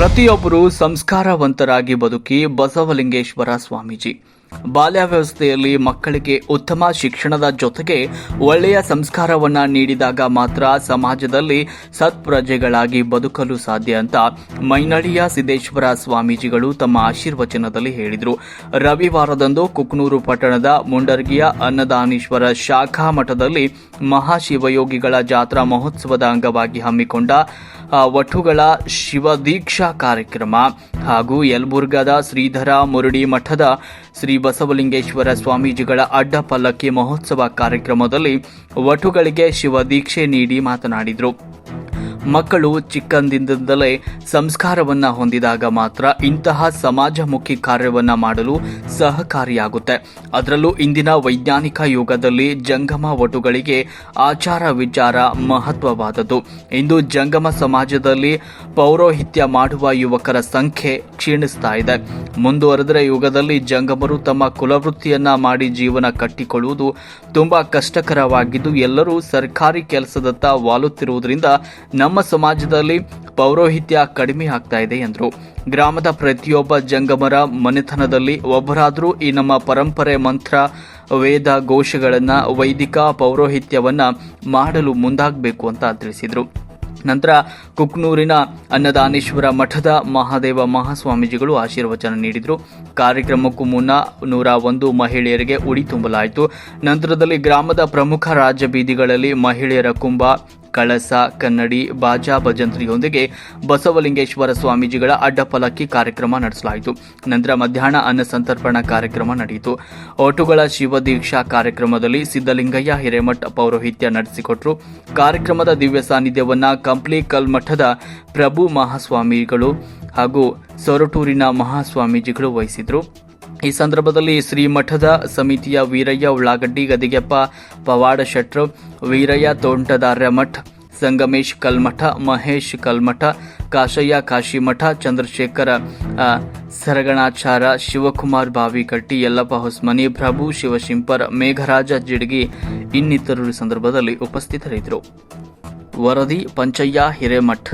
ಪ್ರತಿಯೊಬ್ಬರು ಸಂಸ್ಕಾರವಂತರಾಗಿ ಬದುಕಿ ಬಸವಲಿಂಗೇಶ್ವರ ಸ್ವಾಮೀಜಿ. ಬಾಲ್ಯಾವಸ್ಥೆಯಲ್ಲಿ ಮಕ್ಕಳಿಗೆ ಉತ್ತಮ ಶಿಕ್ಷಣದ ಜೊತೆಗೆ ಒಳ್ಳೆಯ ಸಂಸ್ಕಾರವನ್ನ ನೀಡಿದಾಗ ಮಾತ್ರ ಸಮಾಜದಲ್ಲಿ ಸತ್ಪ್ರಜೆಗಳಾಗಿ ಬದುಕಲು ಸಾಧ್ಯ ಅಂತ ಮೈನಳಿಯ ಸಿದ್ದೇಶ್ವರ ಸ್ವಾಮೀಜಿಗಳು ತಮ್ಮ ಆಶೀರ್ವಚನದಲ್ಲಿ ಹೇಳಿದರು. ರವಿವಾರದಂದು ಕುಕ್ನೂರು ಪಟ್ಟಣದ ಮುಂಡರ್ಗಿಯ ಅನ್ನದಾನೀಶ್ವರ ಶಾಖಾ ಮಠದಲ್ಲಿ ಮಹಾಶಿವಯೋಗಿಗಳ ಜಾತ್ರಾ ಮಹೋತ್ಸವದ ಅಂಗವಾಗಿ ಹಮ್ಮಿಕೊಂಡ ವಠುಗಳ ಶಿವದೀಕ್ಷಾ ಕಾರ್ಯಕ್ರಮ ಹಾಗೂ ಯಲಬುರ್ಗಾದ ಶ್ರೀಧರ ಮುರುಡಿ ಮಠದ ಶ್ರೀ ಬಸವಲಿಂಗೇಶ್ವರ ಸ್ವಾಮೀಜಿಗಳ ಅಡ್ಡ ಪಲ್ಲಕ್ಕಿ ಮಹೋತ್ಸವ ಕಾರ್ಯಕ್ರಮದಲ್ಲಿ ವಟುಗಳಿಗೆ ಶಿವದೀಕ್ಷೆ ನೀಡಿ ಮಾತನಾಡಿದರು. ಮಕ್ಕಳು ಚಿಕ್ಕಂದಿನಿಂದಲೇ ಸಂಸ್ಕಾರವನ್ನ ಹೊಂದಿದಾಗ ಮಾತ್ರ ಇಂತಹ ಸಮಾಜಮುಖಿ ಕಾರ್ಯವನ್ನ ಮಾಡಲು ಸಹಕಾರಿಯಾಗುತ್ತೆ. ಅದರಲ್ಲೂ ಇಂದಿನ ವೈಜ್ಞಾನಿಕ ಯುಗದಲ್ಲಿ ಜಂಗಮ ವಟುಗಳಿಗೆ ಆಚಾರ ವಿಚಾರ ಮಹತ್ವವಾದದ್ದು. ಇಂದು ಜಂಗಮ ಸಮಾಜದಲ್ಲಿ ಪೌರೋಹಿತ್ಯ ಮಾಡುವ ಯುವಕರ ಸಂಖ್ಯೆ ಕ್ಷೀಣಿಸ್ತಾ ಇದೆ. ಮುಂದುವರೆದರೆ ಯುಗದಲ್ಲಿ ಜಂಗಮರು ತಮ್ಮ ಕುಲವೃತ್ತಿಯನ್ನ ಮಾಡಿ ಜೀವನ ಕಟ್ಟಿಕೊಳ್ಳುವುದು ತುಂಬಾ ಕಷ್ಟಕರವಾಗಿದ್ದು, ಎಲ್ಲರೂ ಸರ್ಕಾರಿ ಕೆಲಸದತ್ತ ವಾಲುತ್ತಿರುವುದರಿಂದ ನಮ್ಮ ಸಮಾಜದಲ್ಲಿ ಪೌರೋಹಿತ್ಯ ಕಡಿಮೆ ಆಗ್ತಾ ಇದೆ ಎಂದರು. ಗ್ರಾಮದ ಪ್ರತಿಯೊಬ್ಬ ಜಂಗಮರ ಮನೆತನದಲ್ಲಿ ಒಬ್ಬರಾದರೂ ಈ ನಮ್ಮ ಪರಂಪರೆ, ಮಂತ್ರ, ವೇದ ಘೋಷಗಳನ್ನು, ವೈದಿಕ ಪೌರೋಹಿತ್ಯವನ್ನು ಮಾಡಲು ಮುಂದಾಗಬೇಕು ಅಂತ ತಿಳಿಸಿದರು. ನಂತರ ಕುಕ್ನೂರಿನ ಅನ್ನದಾನೇಶ್ವರ ಮಠದ ಮಹಾದೇವ ಮಹಾಸ್ವಾಮೀಜಿಗಳು ಆಶೀರ್ವಚನ ನೀಡಿದರು. ಕಾರ್ಯಕ್ರಮಕ್ಕೂ ಮುನ್ನ ನೂರ ಒಂದು ಮಹಿಳೆಯರಿಗೆ ಉಡಿ ತುಂಬಲಾಯಿತು. ನಂತರದಲ್ಲಿ ಗ್ರಾಮದ ಪ್ರಮುಖ ರಾಜ್ಯ ಬೀದಿಗಳಲ್ಲಿ ಮಹಿಳೆಯರ ಕುಂಭ ಕಳಸ, ಕನ್ನಡಿ, ಬಾಜಾ ಭಜಂತ್ರಿಯೊಂದಿಗೆ ಬಸವಲಿಂಗೇಶ್ವರ ಸ್ವಾಮೀಜಿಗಳ ಅಡ್ಡಪಲಕ್ಕಿ ಕಾರ್ಯಕ್ರಮ ನಡೆಸಲಾಯಿತು. ನಂತರ ಮಧ್ಯಾಹ್ನ ಅನ್ನ ಸಂತರ್ಪಣಾ ಕಾರ್ಯಕ್ರಮ ನಡೆಯಿತು. ಓಟುಗಳ ಶಿವದೀಕ್ಷಾ ಕಾರ್ಯಕ್ರಮದಲ್ಲಿ ಸಿದ್ದಲಿಂಗಯ್ಯ ಹಿರೇಮಠ ಪೌರೋಹಿತ್ಯ ನಡೆಸಿಕೊಟ್ರು. ಕಾರ್ಯಕ್ರಮದ ದಿವ್ಯ ಸಾನ್ನಿಧ್ಯವನ್ನು ಕಂಪ್ಲಿ ಕಲ್ಮಠದ ಪ್ರಭು ಮಹಾಸ್ವಾಮಿಗಳು ಹಾಗೂ ಸೊರಟೂರಿನ ಮಹಾಸ್ವಾಮೀಜಿಗಳು ವಹಿಸಿದ್ರು. ಈ ಸಂದರ್ಭದಲ್ಲಿ ಶ್ರೀಮಠದ ಸಮಿತಿಯ ವೀರಯ್ಯ ಉಳ್ಳಾಗಡ್ಡಿ, ಗದಿಗೆಪ್ಪ, ಪವಾಡ ಶೆಟ್ರು, ವೀರಯ್ಯ ತೋಂಟದಾರ್ಯ ಮಠ, ಸಂಗಮೇಶ್ ಕಲ್ಮಠ, ಮಹೇಶ್ ಕಲ್ಮಠ, ಕಾಶಯ್ಯ ಕಾಶಿಮಠ, ಚಂದ್ರಶೇಖರ ಸರಗಣಾಚಾರ, ಶಿವಕುಮಾರ್ ಬಾವಿಕಟ್ಟಿ, ಯಲ್ಲಪ್ಪ ಹೊಸ್ಮನಿ, ಪ್ರಭು ಶಿವಶಿಂಪರ್, ಮೇಘರಾಜ ಜಿಡ್ಗಿ ಇನ್ನಿತರರು ಸಂದರ್ಭದಲ್ಲಿ ಉಪಸ್ಥಿತರಿದ್ದರು. ವರದಿ, ಪಂಚಯ್ಯ ಹಿರೇಮಠ್.